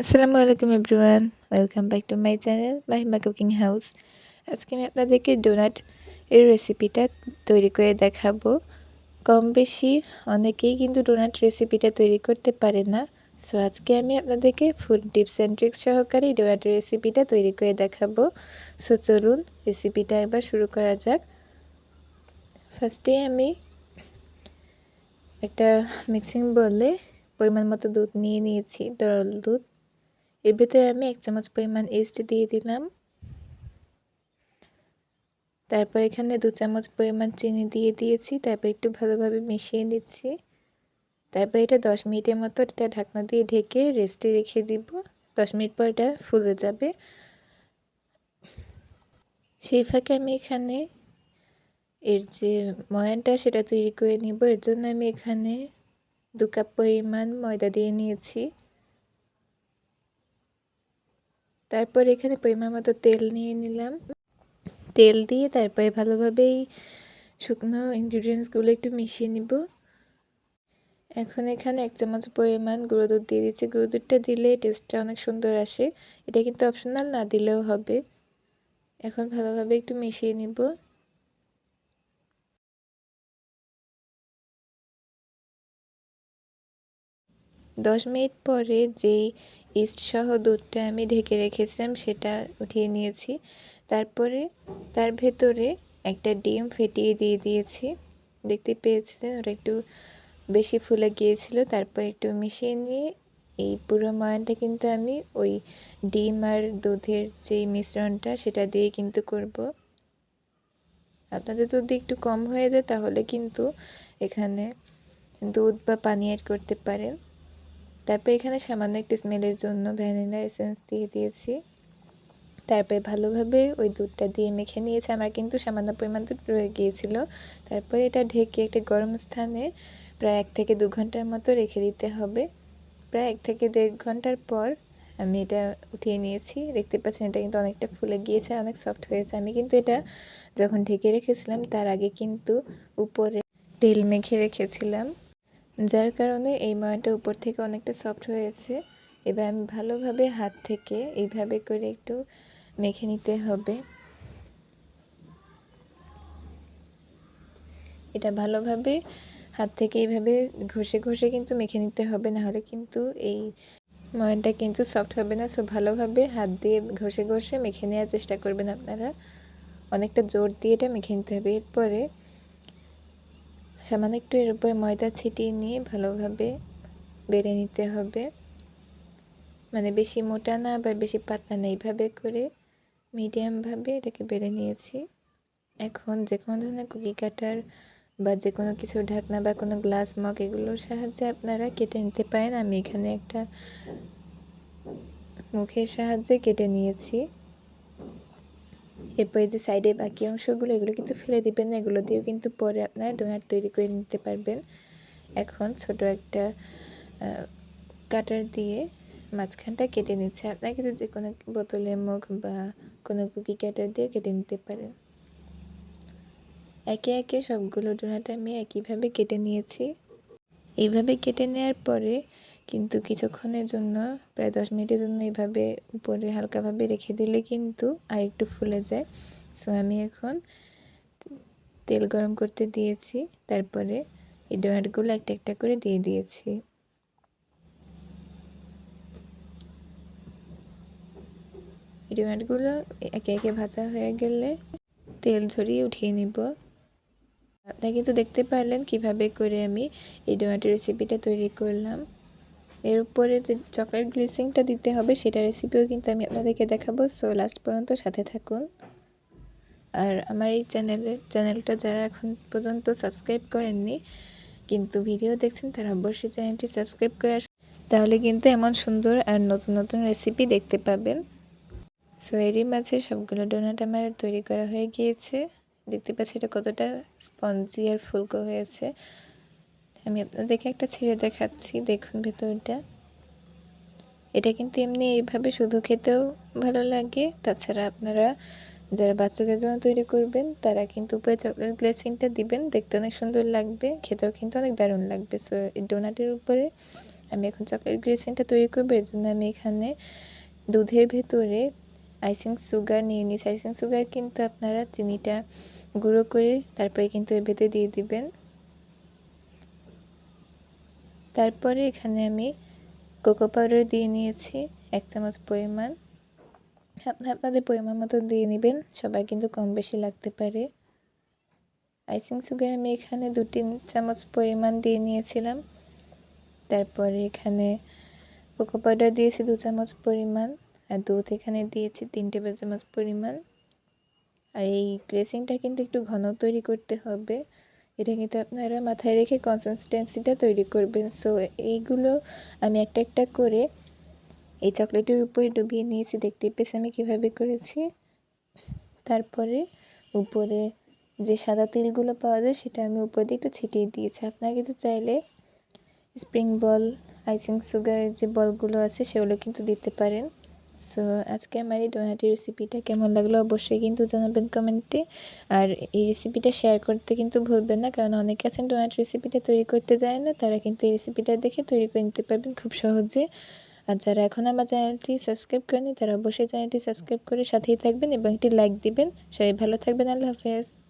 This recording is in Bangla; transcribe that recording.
আসসালামু আলাইকুম everyone welcome back to my channel Mahima cooking house আজকে আমি আপনাদেরকে ডোনাট এর রেসিপিটা তৈরি করে দেখাবো। কম বেশি অনেকেই কিন্তু ডোনাট রেসিপিটা তৈরি করতে পারে না। সো আজকে আমি আপনাদেরকে ফুড টিপস অ্যান্ড ট্রিক্স সহকারে ডোনাট রেসিপিটা তৈরি করে দেখাবো। সো চলুন রেসিপিটা একবার শুরু করা যাক। ফার্স্টে আমি একটা মিক্সিং বলে পরিমাণ মতো দুধ নিয়ে নিয়েছি, তরল দুধ। এর ভিতরে আমি এক চামচ পরিমাণ ইস্ট দিয়ে দিলাম তারপর এখানে দু চামচ পরিমাণ চিনি দিয়ে দিয়েছি তারপর একটু ভালোভাবে মিশিয়ে নিচ্ছি তারপর এটা দশ মিনিটের মতো এটা ঢাকনা দিয়ে ঢেকে রেস্টে রেখে দিব দশ মিনিট পর এটা ফুলে যাবে সেই ফাঁকে আমি এখানে এর যে ময়ানটা সেটা তৈরি করে নিব এর জন্য আমি এখানে দু কাপ পরিমাণ ময়দা দিয়ে নিয়েছি তারপর এখানে পরিমাণ মতো তেল নিয়ে নিলাম। তেল দিয়ে তারপরে ভালোভাবেই শুকনো ইনগ্রিডিয়েন্টসগুলো একটু মিশিয়ে নিব। এখন এখানে এক চামচ পরিমাণ গুঁড়ো দুধ দিয়ে দিচ্ছি। গুঁড়ো দুধটা দিলে টেস্টটা অনেক সুন্দর আসে। এটা কিন্তু অপশনাল না দিলেও হবে। এখন ভালোভাবে একটু মিশিয়ে নিব। দশ মিনিট পরে যেই ইস্ট সহ দুধটা আমি ঢেকে রেখেছিলাম, সেটা উঠিয়ে নিয়েছি। তারপরে তার ভেতরে একটা ডিম ফেটিয়ে দিয়ে দিয়েছি। দেখতে পেয়েছিলেন, ওটা একটু বেশি ফুলে গিয়েছিল। তারপর একটু মিশিয়ে নিয়ে এই পুরো ময়ানটা কিন্তু আমি ওই ডিম আর দুধের যেই মিশ্রণটা, সেটা দিয়ে কিন্তু করব। আপনাদের যদি একটু কম হয়ে যায়, তাহলে কিন্তু এখানে দুধ বা পানি অ্যাড করতে পারেন। তারপর এখানে সামান্য একটি স্মেলের জন্য ভ্যানিলা এসেন্স দিয়ে দিয়েছি। তারপরে ভালোভাবে ওই দুধটা দিয়ে মেখে নিয়েছি। আমার কিন্তু সামান্য পরিমাণ দুধ রয়ে গিয়েছিল। তারপরে এটা ঢেকে একটা গরম স্থানে প্রায় এক থেকে দু ঘণ্টার মতো রেখে দিতে হবে। প্রায় এক থেকে দেড় ঘণ্টার পর আমি এটা উঠিয়ে নিয়েছি। দেখতে পাচ্ছেন, এটা কিন্তু অনেকটা ফুলে গিয়েছে, অনেক সফট হয়েছে। আমি কিন্তু এটা যখন ঢেকে রেখেছিলাম, তার আগে কিন্তু উপরে তেল মেখে রেখেছিলাম। যার কারণে এই ময়াটা উপর থেকে অনেকটা সফট হয়েছে। এবার আমি ভালোভাবে হাত থেকে এইভাবে করে একটু মেখে নিতে হবে। এটা ভালোভাবে হাত থেকে এইভাবে ঘষে ঘষে কিন্তু মেখে নিতে হবে, নাহলে কিন্তু এই ময়নটা কিন্তু সফট হবে না। সো ভালোভাবে হাত দিয়ে ঘষে ঘষে মেখে নেওয়ার চেষ্টা করবেন আপনারা। অনেকটা জোর দিয়ে এটা মেখে নিতে হবে। এরপরে সামান্য একটু এর উপরে ময়দা ছিটিয়ে নিয়ে ভালোভাবে বেড়ে নিতে হবে। মানে বেশি মোটা না বা বেশি পাতলা না, এইভাবে করে মিডিয়ামভাবে এটাকে বেড়ে নিয়েছি। এখন যে কোনো ধরনের কুকি কাটার বা যে কোনো কিছু ঢাকনা বা কোনো গ্লাস মগ এগুলোর সাহায্যে আপনারা কেটে নিতে পারেন। আমি এখানে একটা মুখের সাহায্যে কেটে নিয়েছি। এরপরে যে সাইডে বাকি অংশগুলো, এগুলো কিন্তু ফেলে দিবেন না এগুলো দিয়েও কিন্তু পরে আপনারা ডোনাট তৈরি করে নিতে পারবেন। এখন ছোট একটা কাটার দিয়ে মাঝখানটা কেটে নিচ্ছে। আপনারা কিন্তু যে কোনো বোতলের মুখ বা কোনো কুকি কাটার দিয়ে কেটে নিতে পারেন। একে একে সবগুলো ডোনাটা আমি একইভাবে কেটে নিয়েছি। এইভাবে কেটে নেওয়ার পরে কিন্তু কিছুক্ষণের জন্য, প্রায় দশ মিনিটের জন্য এইভাবে উপরে হালকাভাবে রেখে দিলে কিন্তু আর একটু ফুলে যায়। সো আমি এখন তেল গরম করতে দিয়েছি। তারপরে এই ডোনাটগুলো একটা একটা করে দিয়ে দিয়েছি। ডোনাটগুলো একে একে ভাজা হয়ে গেলে তেল ঝরিয়ে উঠিয়ে নিব। আপনারা কিন্তু দেখতে পারলেন কীভাবে করে আমি এই ডোনাটের রেসিপিটা তৈরি করলাম। এর উপরে যে চকলেট গ্লিসিংটা দিতে হবে, সেটা রেসিপিও কিন্তু আমি আপনাদেরকে দেখাবো। সো লাস্ট পর্যন্ত সাথে থাকুন। আর আমার এই চ্যানেলের চ্যানেলটা যারা এখন পর্যন্ত সাবস্ক্রাইব করেননি, কিন্তু ভিডিও দেখছেন, তারা অবশ্যই চ্যানেলটি সাবস্ক্রাইব করে তাহলে কিন্তু এমন সুন্দর আর নতুন নতুন রেসিপি দেখতে পাবেন। সো এরই মাঝে সবগুলো ডোনাট আমার তৈরি করা হয়ে গিয়েছে। দেখতে পাচ্ছি এটা কতটা স্পঞ্জি আর ফুলকো হয়েছে। আমি আপনাদেরকে একটা ছিঁড়ে দেখাচ্ছি, দেখুন ভেতরটা। এটা কিন্তু এমনি এইভাবে শুধু খেতেও ভালো লাগে। তাছাড়া আপনারা যারা বাচ্চাদের জন্য তৈরি করবেন, তারা কিন্তু উপরে চকলেট গ্লেসিংটা দিবেন, দেখতে অনেক সুন্দর লাগবে, খেতেও কিন্তু অনেক দারুণ লাগবে। সো, এই ডোনাটের উপরে আমি এখন চকলেট গ্রেসিনটা তৈরি করব, এর জন্য আমি এখানে দুধের ভেতরে আইসিং সুগার নিয়ে নিয়েছি আইসিং সুগার কিন্তু আপনারা চিনিটা গুঁড়ো করে তারপরে কিন্তু এর ভেতরে দিয়ে দিবেন। তারপরে এখানে আমি কোকো পাউডার দিয়ে নিয়েছি, এক চামচ পরিমাণ। আপনি আপনাদের পরিমাণ মতো দিয়ে নেবেন সবাই কিন্তু কম বেশি লাগতে পারে। আইসিং সুগার আমি এখানে দু তিন চামচ পরিমাণ দিয়ে নিয়েছিলাম। তারপরে এখানে কোকো পাউডার দিয়েছি দু চামচ পরিমাণ, আর দুধ এখানে দিয়েছি তিন টেবিল চামচ পরিমাণ। আর এই গ্রেসিংটা কিন্তু একটু ঘন তৈরি করতে হবে। এটা কিন্তু আপনারা মাথায় রেখে কনসিস্টেন্সিটা তৈরি করবেন। সো এইগুলো আমি একটা একটা করে এই চকলেটের উপরে ডুবিয়ে নিয়েছি। দেখতে পেয়েছি আমি কীভাবে করেছি। তারপরে উপরে যে সাদা তিলগুলো পাওয়া যায়, সেটা আমি উপর দিয়ে একটু ছিটিয়ে দিয়েছি। আপনারা কিন্তু চাইলে স্প্রিং বল আইসিং সুগারের যে বলগুলো আছে, সেগুলো কিন্তু দিতে পারেন। সো আজকে আমার এই ডোনাটি রেসিপিটা কেমন লাগল অবশ্যই কিন্তু জানাবেন কমেন্টে। আর এই রেসিপিটা শেয়ার করতে কিন্তু ভুলবেন না, কারণ অনেকে আছেন ডোনাট রেসিপিটা তৈরি করতে যায় না, তারা কিন্তু এই রেসিপিটা দেখে তৈরি করে নিতে পারবেন খুব সহজে। আর যারা এখন আমার চ্যানেলটি সাবস্ক্রাইব করেনি তারা অবশ্যই চ্যানেলটি সাবস্ক্রাইব করে সাথেই থাকবেন এবং একটি লাইক দিবেন। সবাই ভালো থাকবেন, আল্লাহ হাফেজ।